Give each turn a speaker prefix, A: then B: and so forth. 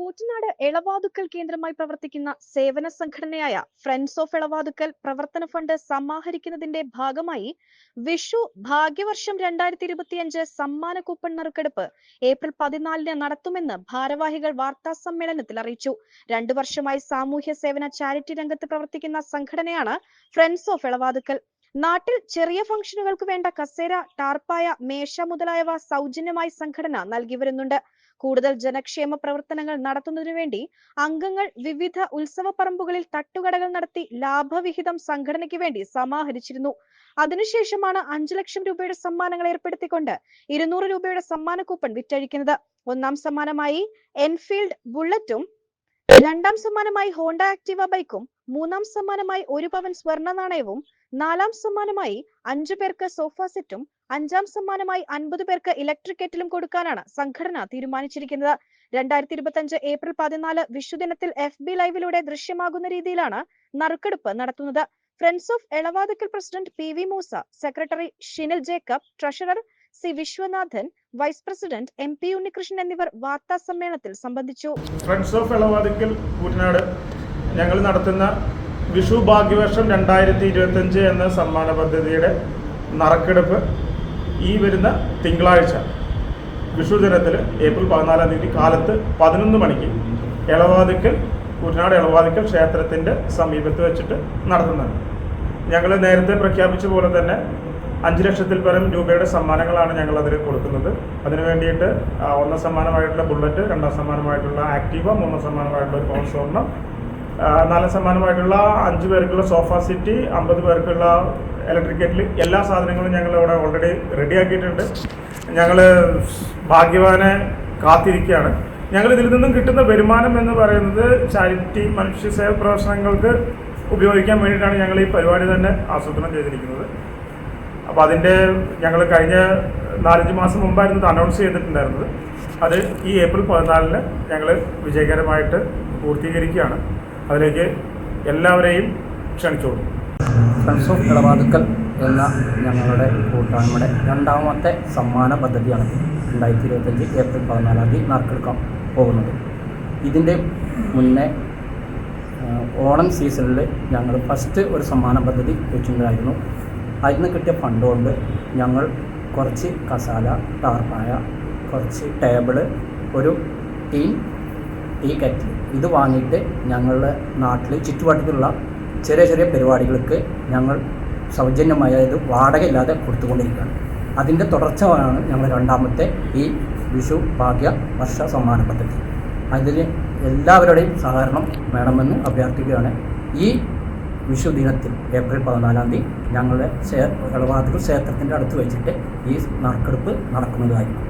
A: കൂറ്റനാട് എളവാതുക്കൽ കേന്ദ്രമായി പ്രവർത്തിക്കുന്ന സേവന സംഘടനയായ ഫ്രണ്ട്സ് ഓഫ് എളവാതുക്കൽ പ്രവർത്തന ഫണ്ട് സമാഹരിക്കുന്നതിന്റെ ഭാഗമായി വിഷു ഭാഗ്യവർഷം രണ്ടായിരത്തി ഇരുപത്തിയഞ്ച് സമ്മാന കൂപ്പൺ നറുക്കെടുപ്പ് ഏപ്രിൽ പതിനാലിന് നടത്തുമെന്ന് ഭാരവാഹികൾ വാർത്താ സമ്മേളനത്തിൽ അറിയിച്ചു. രണ്ടു വർഷമായി സാമൂഹ്യ സേവന ചാരിറ്റി രംഗത്ത് പ്രവർത്തിക്കുന്ന സംഘടനയാണ് ഫ്രണ്ട്സ് ഓഫ് എളവാതുക്കൽ. നാട്ടിൽ ചെറിയ ഫംഗ്ഷനുകൾക്ക് വേണ്ട കസേര ടാർപ്പായ മേശ മുതലായവ സൗജന്യമായി സംഘടന നൽകി വരുന്നുണ്ട്. കൂടുതൽ ജനക്ഷേമ പ്രവർത്തനങ്ങൾ നടത്തുന്നതിനു വേണ്ടി അംഗങ്ങൾ വിവിധ ഉത്സവ പറമ്പുകളിൽ തട്ടുകടകൾ നടത്തി ലാഭവിഹിതം സംഘടനയ്ക്ക് വേണ്ടി സമാഹരിച്ചിരുന്നു. അതിനുശേഷമാണ് അഞ്ചു ലക്ഷം രൂപയുടെ സമ്മാനങ്ങൾ ഏർപ്പെടുത്തിക്കൊണ്ട് ഇരുന്നൂറ് രൂപയുടെ സമ്മാന കൂപ്പൺ വിറ്റഴിക്കുന്നത്. ഒന്നാം സമ്മാനമായി എൻഫീൽഡ് ബുള്ളറ്റും രണ്ടാം സമ്മാനമായി ഹോണ്ട ആക്ടിവ ബൈക്കും മൂന്നാം സമ്മാനമായി ഒരു പവൻ സ്വർണ നാണയവും നാലാം സമ്മാനമായി അഞ്ചു പേർക്ക് സോഫ സെറ്റും അഞ്ചാം സമ്മാനമായി അൻപത് പേർക്ക് ഇലക്ട്രിക് കെറ്റിലും കൊടുക്കാനാണ് സംഘടന തീരുമാനിച്ചിരിക്കുന്നത്. രണ്ടായിരത്തി ഇരുപത്തി ഏപ്രിൽ പതിനാല് വിഷുദിനത്തിൽ എഫ് ബി ലൈവിലൂടെ ദൃശ്യമാകുന്ന രീതിയിലാണ് നറുക്കെടുപ്പ് നടത്തുന്നത്. Friends of Elavathakkal president P V Moosa secretary Shinil Jacob treasurer C Viswanathan vice president M P Unnikrishnan എന്നിവർ വാർത്താ സമ്മേളനത്തിൽ സംബന്ധിച്ചു.
B: ഫ്രണ്ട്സ് ഓഫ് എളവാതക്കൽ കൂറ്റനാട് ഞങ്ങൾ നടത്തുന്ന വിഷു ഭാഗ്യവർഷം രണ്ടായിരത്തി ഇരുപത്തഞ്ച് എന്ന സമ്മാന പദ്ധതിയുടെ നറുക്കെടുപ്പ് ഈ വരുന്ന തിങ്കളാഴ്ച വിഷു ദിനത്തിൽ ഏപ്രിൽ പതിനാലാം തീയതി കാലത്ത് പതിനൊന്ന് മണിക്ക് ഇളവാതിക്കൽ കുട്ടനാട് ഇളവാതിക്കൽ ക്ഷേത്രത്തിന്റെ സമീപത്ത് വെച്ചിട്ട് നടത്തുന്നുണ്ട് ഞങ്ങൾ നേരത്തെ പ്രഖ്യാപിച്ച പോലെ തന്നെ അഞ്ച് ലക്ഷത്തിൽ പരം രൂപയുടെ സമ്മാനങ്ങളാണ് ഞങ്ങൾ അതിൽ കൊടുക്കുന്നത്. അതിനു വേണ്ടിയിട്ട് ഒന്നാം സമ്മാനമായിട്ടുള്ള ബുള്ളറ്റ് രണ്ടാം സമ്മാനമായിട്ടുള്ള ആക്റ്റീവ മൂന്നാം സമ്മാനമായിട്ടുള്ള ഒരു ആ, നാലാം സമ്മാനമായിട്ടുള്ള അഞ്ച് പേർക്കുള്ള സോഫ സിറ്റി അമ്പത് പേർക്കുള്ള ഇലക്ട്രിക് കെറ്റിൽ എല്ലാ സാധനങ്ങളും ഞങ്ങൾ ഇവിടെ ഓൾറെഡി റെഡിയാക്കിയിട്ടുണ്ട് ഞങ്ങൾ ഭാഗ്യവാനെ കാത്തിരിക്കുകയാണ്. ഞങ്ങൾ ഇതിൽ നിന്നും കിട്ടുന്ന വരുമാനം എന്ന് പറയുന്നത് ചാരിറ്റി മനുഷ്യ സേവ പ്രവർത്തനങ്ങൾക്ക് ഉപയോഗിക്കാൻ വേണ്ടിയിട്ടാണ് ഞങ്ങൾ ഈ പരിപാടി തന്നെ ആസൂത്രണം ചെയ്തിരിക്കുന്നത്. അപ്പോൾ അതിന്റെ ഞങ്ങൾ കഴിഞ്ഞ നാലഞ്ച് മാസം മുമ്പായിരുന്നു അനൗൺസ് ചെയ്തിട്ടുണ്ടായിരുന്നത്. അത് ഈ ഏപ്രിൽ പതിനാലിന് ഞങ്ങൾ വിജയകരമായിട്ട് പൂർത്തീകരിക്കുകയാണ്. അതിലേക്ക് എല്ലാവരെയും ക്ഷണിച്ചോളൂ
C: ഫ്രണ്ട്സ് ഓഫ് ഇളവാതുക്കൽ എന്ന ഞങ്ങളുടെ കൂട്ടായ്മയുടെ രണ്ടാമത്തെ സമ്മാന പദ്ധതിയാണ് രണ്ടായിരത്തി ഇരുപത്തഞ്ച് ഏപ്രിൽ പതിനാലാം തീയതി നറുക്കെടുക്കാൻ പോകുന്നത്. ഇതിന്റെ മുന്നേ ഓണം സീസണിൽ ഞങ്ങൾ ഫസ്റ്റ് ഒരു സമ്മാന പദ്ധതി വെച്ചിട്ടുണ്ടായിരുന്നു. അതിൽ നിന്ന് കിട്ടിയ ഫണ്ട് കൊണ്ട് ഞങ്ങൾ കുറച്ച് കസാല ടാർപ്പായ കുറച്ച് ടേബിൾ ഒരു ടീ ടീ കെറ്റിൽ ഇത് വാങ്ങിയിട്ട് ഞങ്ങളുടെ നാട്ടിൽ ചുറ്റുവട്ടത്തുള്ള ചെറിയ ചെറിയ പരിപാടികൾക്ക് ഞങ്ങൾ സൗജന്യമായ ഇത് വാടകയില്ലാതെ കൊടുത്തുകൊണ്ടിരിക്കുകയാണ്. അതിന്റെ തുടർച്ചയാണ് ഞങ്ങൾ രണ്ടാമത്തെ ഈ വിഷു ഭാഗ്യ വർഷ സമ്മാന പദ്ധതി. അതിന് എല്ലാവരുടെയും സഹകരണം വേണമെന്ന് അഭ്യർത്ഥിക്കുകയാണ്. ഈ വിഷു ദിനത്തിൽ ഏപ്രിൽ പതിനാലാം തീയതി ഞങ്ങളുടെ ക്ഷേത്ര ഇളവാതിൽ ക്ഷേത്രത്തിന്റെ അടുത്ത് വെച്ചിട്ട് ഈ നറുക്കെടുപ്പ് നടക്കുന്നതായിരിക്കും.